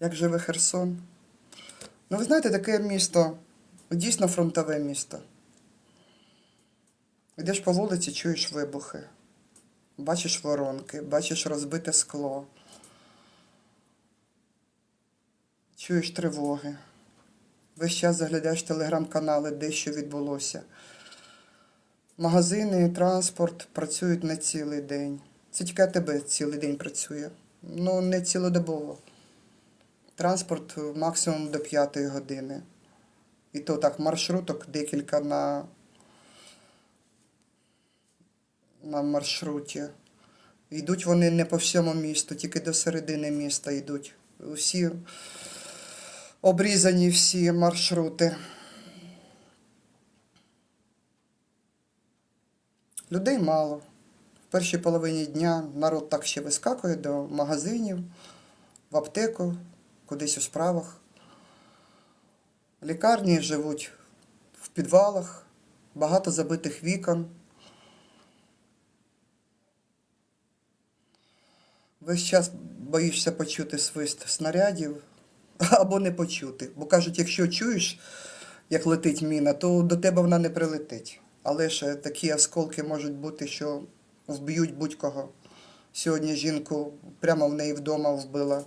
Як живе Херсон? Ну, ви знаєте, таке місто, дійсно фронтове місто. Йдеш по вулиці, чуєш вибухи, бачиш воронки, бачиш розбите скло, чуєш тривоги. Весь час заглядаєш телеграм-канали, де що відбулося. Магазини, транспорт працюють не цілий день. Це тільки АТБ цілий день працює. Ну, не цілодобово. Транспорт максимум до 5 години. І то так, маршруток декілька на, на маршруті. Йдуть вони не по всьому місту, тільки до середини міста йдуть. Усі обрізані всі маршрути. Людей мало. В першій половині дня народ так ще вискакує до магазинів, в аптеку, кудись у справах. Лікарні живуть в підвалах, багато забитих вікон. Весь час боїшся почути свист снарядів або не почути. Бо кажуть, якщо чуєш, як летить міна, то до тебе вона не прилетить. Але ж такі осколки можуть бути, що вб'ють будь-кого. Сьогодні жінку прямо в неї вдома вбила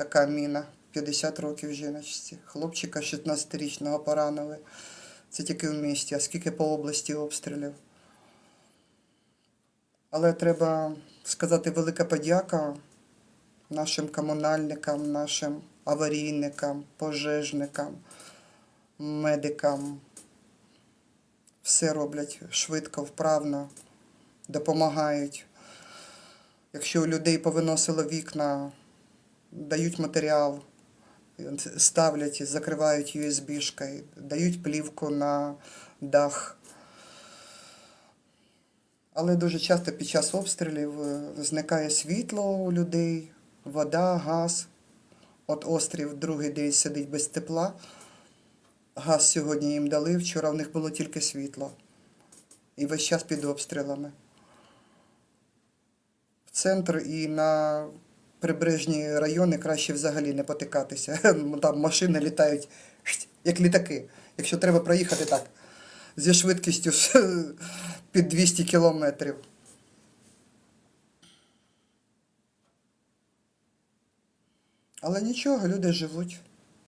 така міна. 50 років жіночці. Хлопчика 16-річного поранили. Це тільки в місті, а скільки по області обстрілів. Але треба сказати велика подяка нашим комунальникам, нашим аварійникам, пожежникам, медикам. Все роблять швидко, вправно, допомагають. Якщо у людей повиносило вікна, дають матеріал, ставлять, закривають USB-шкою, дають плівку на дах. Але дуже часто під час обстрілів е, зникає світло у людей, вода, газ. От острів другий день сидить без тепла. Газ сьогодні їм дали, вчора в них було тільки світло. І весь час під обстрілами. В центр і на прибережні райони краще взагалі не потикатися. Там машини літають як літаки. Якщо треба проїхати так, зі швидкістю під 200 кілометрів. Але нічого, люди живуть.